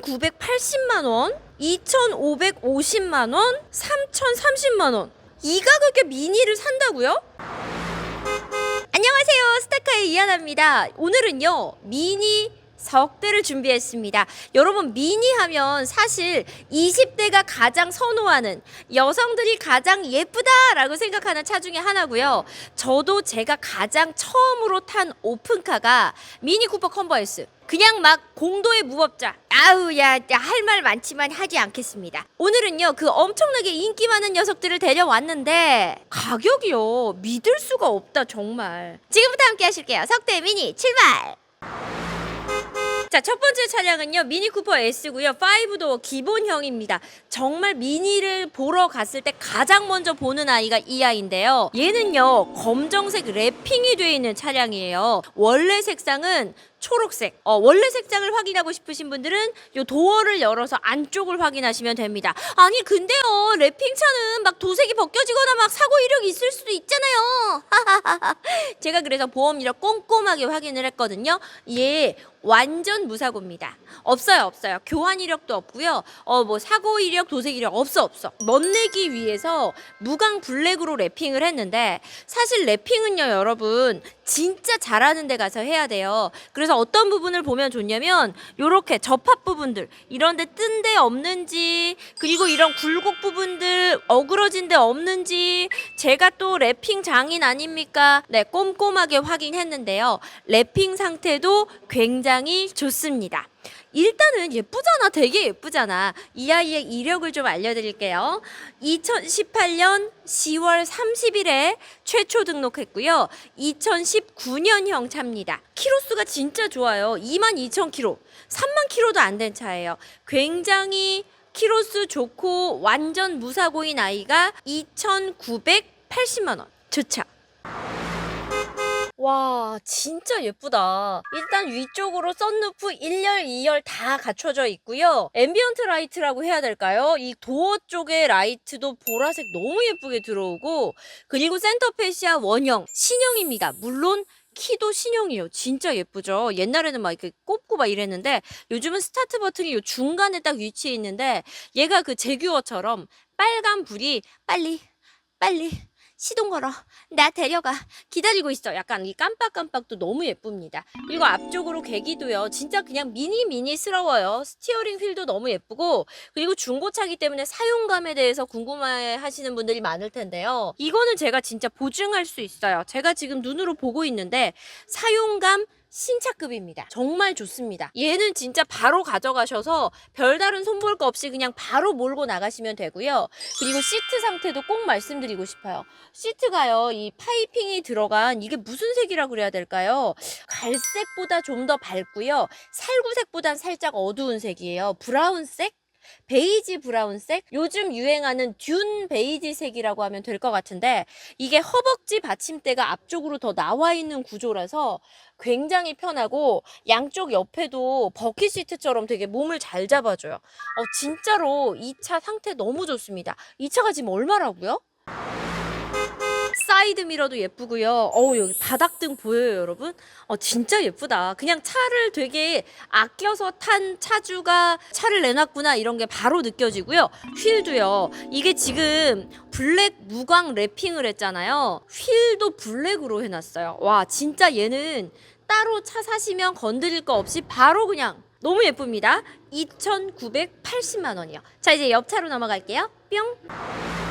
2,980만 원, 2,550만 원, 3,030만 원. 이 가격에 미니를 산다고요? 안녕하세요. 스타카의 이하나입니다. 오늘은요, 미니 석대를 준비했습니다. 여러분, 미니 하면 사실 20대가 가장 선호하는 여성들이 가장 예쁘다라고 생각하는 차 중에 하나고요. 저도 제가 가장 처음으로 탄 오픈카가 미니 쿠퍼 컨버스. 그냥 막 공도의 무법자. 아우, 야, 할 말 많지만 하지 않겠습니다. 오늘은요, 그 엄청나게 인기 많은 녀석들을 데려왔는데, 가격이요, 믿을 수가 없다, 정말. 지금부터 함께 하실게요. 석대 미니 출발! 자, 첫 번째 차량은요, 미니 쿠퍼 S고요. 5도어 기본형입니다. 정말 미니를 보러 갔을 때 가장 먼저 보는 아이가 이 아이인데요. 얘는요, 검정색 랩핑이 되어 있는 차량이에요. 원래 색상은 초록색. 어, 원래 색상을 확인하고 싶으신 분들은 요 도어를 열어서 안쪽을 확인하시면 됩니다. 아니, 근데요, 랩핑차는 막 도색이 벗겨지거나 막 사고 이력 있을 수도 있잖아요. 제가 그래서 보험 이력 꼼꼼하게 확인을 했거든요. 얘 완전 무사고입니다. 없어요, 없어요. 교환 이력도 없고요. 어, 뭐 사고 이력, 도색 이력 없어, 없어. 멋내기 위해서 무광 블랙으로 랩핑을 했는데 사실 랩핑은요, 여러분 진짜 잘하는 데 가서 해야 돼요. 그래서 어떤 부분을 보면 좋냐면 요렇게 접합 부분들 이런 데 뜬 데 없는지 그리고 이런 굴곡 부분들 어그러진 데 없는지 제가 또 랩핑 장인 아닙니까? 네, 꼼꼼하게 확인했는데요. 랩핑 상태도 굉장히 좋습니다. 일단은 예쁘잖아. 되게 예쁘잖아. 이 아이의 이력을 좀 알려드릴게요. 2018년 10월 30일에 최초 등록했고요. 2019년형 차입니다. 키로수가 진짜 좋아요. 22,000km. 3만 km도 안 된 차예요. 굉장히 키로수 좋고 완전 무사고인 아이가 2,980만 원. 좋죠. 와 진짜 예쁘다 일단 위쪽으로 썬루프 1열 2열 다 갖춰져 있고요 앰비언트 라이트라고 해야 될까요 이 도어 쪽에 라이트도 보라색 너무 예쁘게 들어오고 그리고 센터 페시아 원형 신형입니다 물론 키도 신형이에요. 진짜 예쁘죠? 옛날에는 막 이렇게 꼽고 막 이랬는데 요즘은 스타트 버튼이 요 중간에 딱 위치해 있는데 얘가 그 제규어처럼 빨간 불이 빨리 빨리 시동 걸어. 나 데려가. 기다리고 있어. 약간 이 깜빡깜빡도 너무 예쁩니다. 그리고 앞쪽으로 계기도요. 진짜 그냥 미니 미니스러워요. 스티어링 휠도 너무 예쁘고 그리고 중고차기 때문에 사용감에 대해서 궁금해 하시는 분들이 많을 텐데요. 이거는 제가 진짜 보증할 수 있어요. 제가 지금 눈으로 보고 있는데 사용감 신차급입니다. 정말 좋습니다. 얘는 진짜 바로 가져가셔서 별다른 손볼 거 없이 그냥 바로 몰고 나가시면 되고요. 그리고 시트 상태도 꼭 말씀드리고 싶어요. 시트가요, 이 파이핑이 들어간 이게 무슨 색이라고 그래야 될까요? 갈색보다 좀 더 밝고요. 살구색보단 살짝 어두운 색이에요. 브라운색? 베이지 브라운색? 요즘 유행하는 듄 베이지색이라고 하면 될 것 같은데 이게 허벅지 받침대가 앞쪽으로 더 나와 있는 구조라서 굉장히 편하고 양쪽 옆에도 버킷 시트처럼 되게 몸을 잘 잡아줘요. 어, 진짜로 이 차 상태 너무 좋습니다. 이 차가 지금 얼마라고요? 사이드 미러도 예쁘고요. 어우 여기 바닥등 보여요, 여러분? 어 진짜 예쁘다. 그냥 차를 되게 아껴서 탄 차주가 차를 내놨구나 이런 게 바로 느껴지고요. 휠도요. 이게 지금 블랙 무광 랩핑을 했잖아요. 휠도 블랙으로 해놨어요. 와 진짜 얘는 따로 차 사시면 건드릴 거 없이 바로 그냥 너무 예쁩니다. 2,980만 원이요. 자 이제 옆차로 넘어갈게요. 뿅.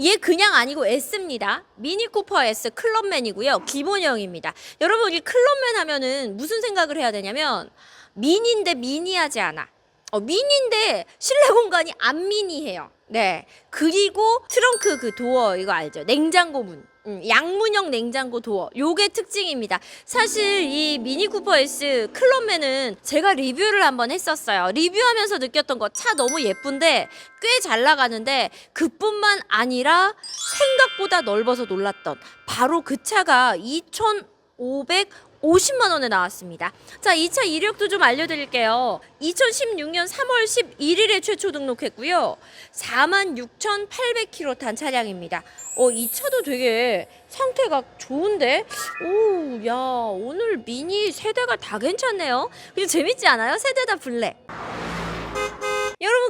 얘 그냥 아니고 S입니다. 미니 쿠퍼 S 클럽맨이고요. 기본형입니다. 여러분 이 클럽맨 하면은 무슨 생각을 해야 되냐면 미니인데 미니하지 않아. 어, 미니인데 실내 공간이 안 미니해요. 네. 그리고 트렁크 그 도어 이거 알죠? 냉장고 문. 음, 양문형 냉장고 도어. 요게 특징입니다. 사실 이 미니 쿠퍼 S 클럽맨은 제가 리뷰를 한번 했었어요. 리뷰하면서 느꼈던 거 차 너무 예쁜데 꽤 잘 나가는데 그뿐만 아니라 생각보다 넓어서 놀랐던 바로 그 차가 2,500 50만 원에 나왔습니다. 자, 이 차 이력도 좀 알려드릴게요. 2016년 3월 11일에 최초 등록했고요. 46,800km 탄 차량입니다. 어, 이 차도 되게 상태가 좋은데? 오, 야, 오늘 미니 세대가 다 괜찮네요. 그리고 재밌지 않아요? 세대 다 블랙.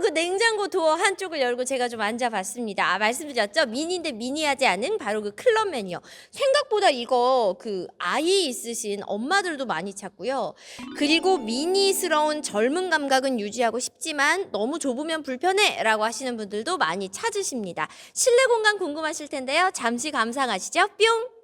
그 냉장고 도어 한쪽을 열고 제가 좀 앉아봤습니다. 아, 말씀드렸죠? 미니인데 미니하지 않은 바로 그 클럽맨이요. 생각보다 이거 그 아이 있으신 엄마들도 많이 찾고요. 그리고 미니스러운 젊은 감각은 유지하고 싶지만 너무 좁으면 불편해 라고 하시는 분들도 많이 찾으십니다. 실내 공간 궁금하실 텐데요. 잠시 감상하시죠. 뿅!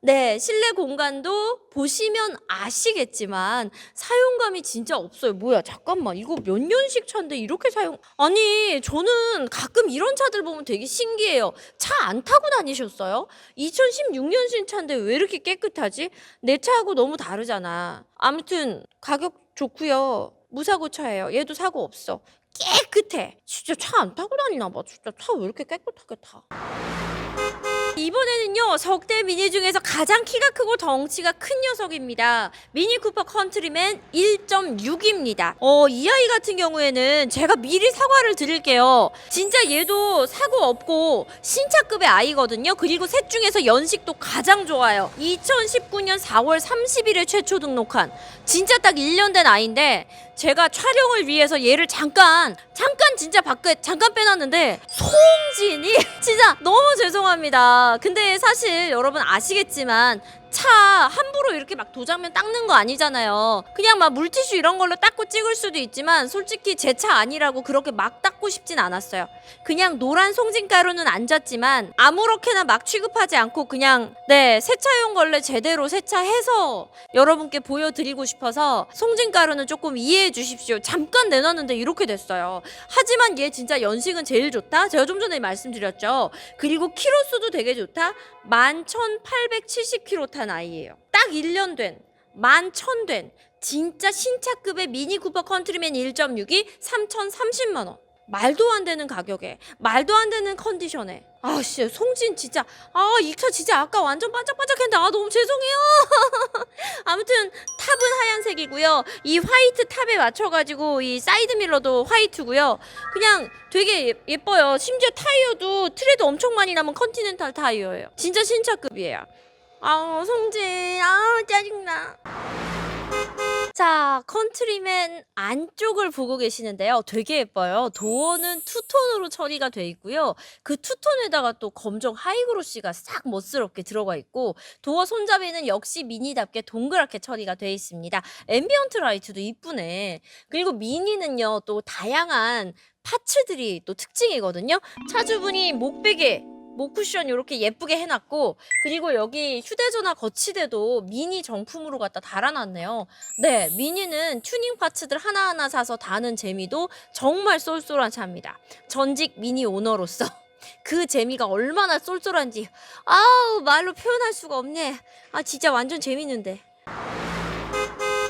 네, 실내 공간도 보시면 아시겠지만 사용감이 진짜 없어요. 뭐야, 잠깐만. 이거 몇 년식 차인데 이렇게 사용. 아니, 저는 가끔 이런 차들 보면 되게 신기해요. 차 안 타고 다니셨어요? 2016년식 차인데 왜 이렇게 깨끗하지? 내 차하고 너무 다르잖아. 아무튼 가격 좋고요. 무사고 차예요. 얘도 사고 없어. 깨끗해. 진짜 차 안 타고 다니나 봐. 진짜 차 왜 이렇게 깨끗하게 타? 이번에는요 석대 미니 중에서 가장 키가 크고 덩치가 큰 녀석입니다. 미니 쿠퍼 컨트리맨 1.6입니다. 어, 이 아이 같은 경우에는 제가 미리 사과를 드릴게요. 진짜 얘도 사고 없고 신차급의 아이거든요. 그리고 셋 중에서 연식도 가장 좋아요. 2019년 4월 30일에 최초 등록한 진짜 딱 1년 된 아이인데 제가 촬영을 위해서 얘를 잠깐 잠깐 진짜 밖에 잠깐 빼놨는데 송진이 진짜 너무 죄송합니다. 근데 사실 여러분 아시겠지만 차 함부로 이렇게 막 도장면 닦는 거 아니잖아요. 그냥 막 물티슈 이런 걸로 닦고 찍을 수도 있지만 솔직히 제 차 아니라고 그렇게 막 닦고 싶진 않았어요. 그냥 노란 송진가루는 안 졌지만 아무렇게나 막 취급하지 않고 그냥 네 세차용 걸레 제대로 세차해서 여러분께 보여드리고 싶어서 송진가루는 조금 이해해 주십시오. 잠깐 내놨는데 이렇게 됐어요. 하지만 얘 진짜 연식은 제일 좋다. 제가 좀 전에 말씀드렸죠. 그리고 키로수도 되게 좋다. 11,870km 탄 아이예요. 딱 1년 된, 11,000된 진짜 신차급의 미니 쿠퍼 컨트리맨 1.6이 3,030만 원. 말도 안 되는 가격에, 말도 안 되는 컨디션에. 아, 씨, 송진 진짜, 아, 이 차 진짜 아까 완전 반짝반짝했는데, 아, 너무 죄송해요. 아무튼, 탑은 하얀색이고요. 이 화이트 탑에 맞춰가지고, 이 사이드 미러도 화이트고요. 그냥 되게 예- 예뻐요. 심지어 타이어도 트레드 엄청 많이 남은 컨티넨탈 타이어예요. 진짜 신차급이에요. 아우, 송진, 아우, 짜증나. 자, 컨트리맨 안쪽을 보고 계시는데요. 되게 예뻐요. 도어는 투톤으로 처리가 돼 있고요. 그 투톤에다가 또 검정 하이그로시가 싹 멋스럽게 들어가 있고 도어 손잡이는 역시 미니답게 동그랗게 처리가 돼 있습니다. 앰비언트 라이트도 이쁘네. 그리고 미니는요. 또 다양한 파츠들이 또 특징이거든요. 차주분이 목베개 목 쿠션 이렇게 예쁘게 해놨고 그리고 여기 휴대전화 거치대도 미니 정품으로 갖다 달아놨네요. 네, 미니는 튜닝 파츠들 하나하나 사서 다는 재미도 정말 쏠쏠한 차입니다. 전직 미니 오너로서 그 재미가 얼마나 쏠쏠한지 아우 말로 표현할 수가 없네. 아 진짜 완전 재밌는데.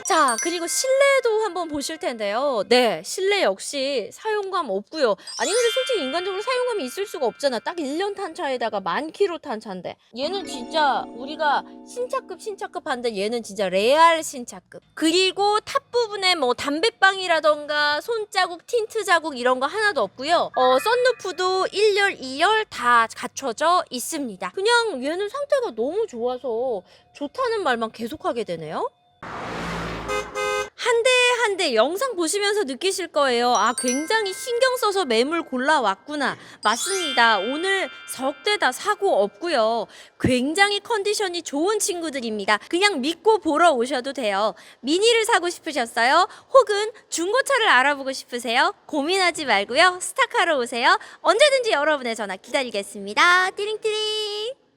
자, 그리고 실내도 한번 보실 텐데요. 네, 실내 역시 사용감 없고요. 아니 근데 솔직히 인간적으로 사용감이 있을 수가 없잖아. 딱 1년 탄 차에다가 만 킬로 탄 차인데. 얘는 진짜 우리가 신차급 신차급 한데 얘는 진짜 레알 신차급. 그리고 탑 부분에 뭐 담배빵이라던가 손자국, 틴트 자국 이런 거 하나도 없고요. 어, 썬루프도 1열, 2열 다 갖춰져 있습니다. 그냥 얘는 상태가 너무 좋아서 좋다는 말만 계속하게 되네요. 한 대 한 대 영상 보시면서 느끼실 거예요. 아, 굉장히 신경 써서 매물 골라왔구나. 맞습니다. 오늘 석대다 사고 없고요. 굉장히 컨디션이 좋은 친구들입니다. 그냥 믿고 보러 오셔도 돼요. 미니를 사고 싶으셨어요? 혹은 중고차를 알아보고 싶으세요? 고민하지 말고요. 스타카로 오세요. 언제든지 여러분의 전화 기다리겠습니다. 띠링띠링.